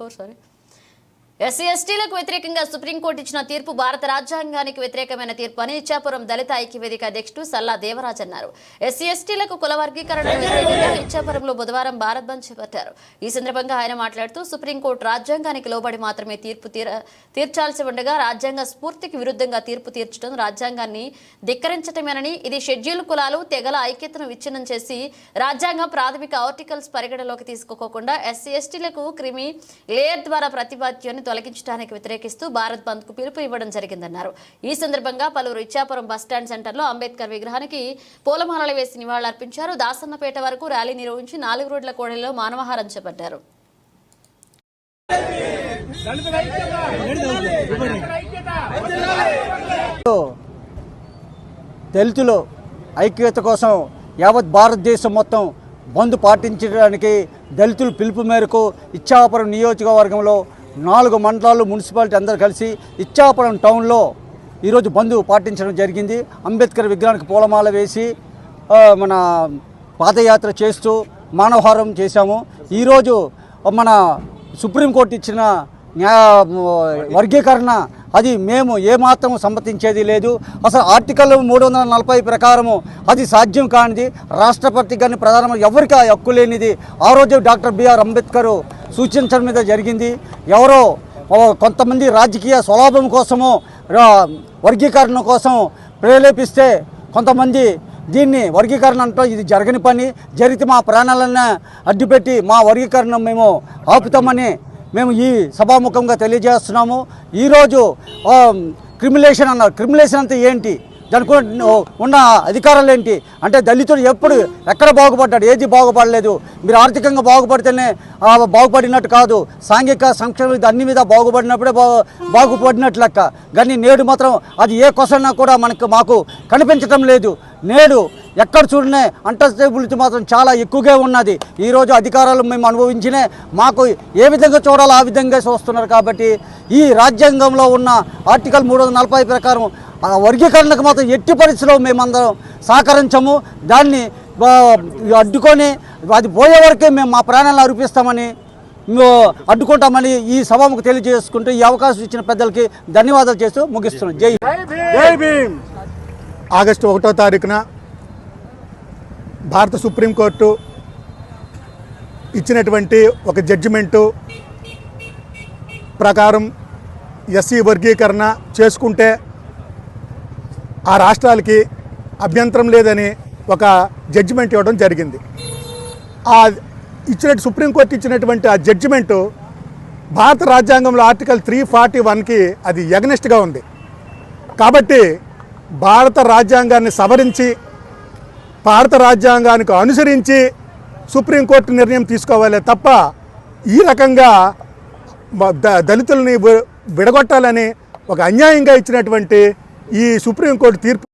Sorry. SC ఎస్టీలకు వ్యతిరేకంగా supreme court ఇచ్చిన తీర్పు భారత రాజ్యాంగానికి వ్యతిరేకమైన తీర్పు అని ఇచ్చాపురం దళిత ఐక్య వేదిక అధ్యక్షుడు సల్లా దేవరాజ్ అన్నారు. ఎస్సీ ఎస్టీలకు కుల వర్గీకరణ వ్యతిరేకంగా ఇచ్చాపురంలో బుధవారం భారత్ బంద్ చేపట్టారు. ఈ సందర్భంగా ఆయన మాట్లాడుతూ సుప్రీంకోర్టు రాజ్యాంగానికి లోబడి మాత్రమే తీర్పు తీర తీర్చాల్సి ఉండగా రాజ్యాంగ స్ఫూర్తికి విరుద్ధంగా తీర్పు తీర్చడం రాజ్యాంగాన్ని ధిక్కరించటమేనని ఇది షెడ్యూల్ కులాలు తెగల ఐక్యతను విచ్ఛిన్నం చేసి రాజ్యాంగ ప్రాథమిక ఆర్టికల్స్ పరిగణలోకి తీసుకోకుండా ఎస్సీ ఎస్టీలకు క్రిమి లేయర్ ద్వారా ప్రతిపాద్యాన్ని తొలగించడానికి వ్యతిరేకిస్తూ భారత్ బంద్కు పిలుపు ఇవ్వడం జరిగిందన్నారు. ఈ సందర్భంగా పలువురు ఇచ్చాపురం బస్టాండ్ సెంటర్లో అంబేద్కర్ విగ్రహానికి పూలమాలలు వేసి నివాళులర్పించారు. దాసన్నపేట వరకు ర్యాలీ నిర్వహించి నాలుగు రోడ్ల కోడలిలో మానవహారం చేపట్టారు. దళితులు ఐక్యత కోసం యావత్ భారతదేశం మొత్తం బంద్ పాటించడానికి దళితులు పిలుపు మేరకు ఇచ్చాపురం నియోజకవర్గంలో నాలుగు మండలాలు మున్సిపాలిటీ అందరూ కలిసి ఇచ్చాపురం టౌన్లో ఈరోజు బంధు పాటించడం జరిగింది. అంబేద్కర్ విగ్రహానికి పూలమాల వేసి మన పాదయాత్ర చేస్తూ మానవహారం చేశాము. ఈరోజు మన సుప్రీంకోర్టు ఇచ్చిన న్యాయ వర్గీకరణ అది మేము ఏమాత్రం సమ్మతించేది లేదు. అసలు ఆర్టికల్ మూడు వందల నలభై ప్రకారము అది సాధ్యం కానిది. రాష్ట్రపతి కానీ ప్రధానమంత్రి ఎవరికి హక్కు లేనిది. ఆ రోజు డాక్టర్ బిఆర్ అంబేద్కర్ సూచించడం మీద జరిగింది. ఎవరో కొంతమంది రాజకీయ స్వలాభం కోసము వర్గీకరణ కోసం ప్రేరేపిస్తే కొంతమంది దీన్ని వర్గీకరణ అంటూ ఇది జరగని పని. జరిగితే మా ప్రాణాలన్నా అడ్డుపెట్టి మా వర్గీకరణ మేము ఆపుతామని మేము ఈ సభాముఖంగా తెలియజేస్తున్నాము. ఈరోజు క్రిమిలేషన్ అన్నారు. క్రిమిలేషన్ అంటే ఏంటి? దానికి ఉన్న- అధికారాలు ఏంటి? అంటే దళితుడు ఎప్పుడు ఎక్కడ బాగుపడ్డాడు? ఏది బాగుపడలేదు? మీరు ఆర్థికంగా బాగుపడితేనే బాగుపడినట్టు కాదు. సాంఘిక సంక్షేమ అన్ని మీద బాగుపడినప్పుడే బా బాగుపడినట్లు లెక్క. కానీ నేడు మాత్రం అది ఏ క్వశ్చన్ కూడా మనకు మాకు కనిపించటం లేదు. నేడు ఎక్కడ చూడనే అంటస్టేబిలిటీ మాత్రం చాలా ఎక్కువగా ఉన్నది. ఈరోజు అధికారాలు మేము అనుభవించినే మాకు ఏ విధంగా చూడాలో ఆ విధంగా చూస్తున్నారు కాబట్టి ఈ రాజ్యాంగంలో ఉన్న ఆర్టికల్ మూడు వందల నలభై ప్రకారం ఆ వర్గీకరణకు మాత్రం ఎట్టి పరిస్థితిలో మేమందరం సహకరించము. దాన్ని అడ్డుకొని అది పోయే వరకే మేము మా ప్రాణాలను అర్పిస్తామని మేము అడ్డుకుంటామని ఈ సభకు తెలియజేసుకుంటూ ఈ అవకాశం ఇచ్చిన పెద్దలకి ధన్యవాదాలు చేస్తూ ముగిస్తున్నాం. జై జై భీమ్! ఆగస్టు ఒకటో తారీఖున భారత సుప్రీంకోర్టు ఇచ్చినటువంటి ఒక జడ్జిమెంటు ప్రకారం ఎస్సీ వర్గీకరణ చేసుకుంటే ఆ రాష్ట్రాలకి అభ్యంతరం లేదని ఒక జడ్జిమెంట్ ఇవ్వడం జరిగింది. ఆ ఇచ్చినట్టు సుప్రీంకోర్టు ఇచ్చినటువంటి ఆ జడ్జిమెంటు భారత రాజ్యాంగంలో ఆర్టికల్ త్రీ ఫార్టీ వన్కి అది ఎగనెస్ట్గా ఉంది. కాబట్టి భారత రాజ్యాంగాన్ని సవరించి భారత రాజ్యాంగానికి అనుసరించి సుప్రీంకోర్టు నిర్ణయం తీసుకోవాలి తప్ప ఈ రకంగా ద- దళితుల్ని విడగొట్టాలని ఒక అన్యాయంగా ఇచ్చినటువంటి ఈ సుప్రీంకోర్టు తీర్పు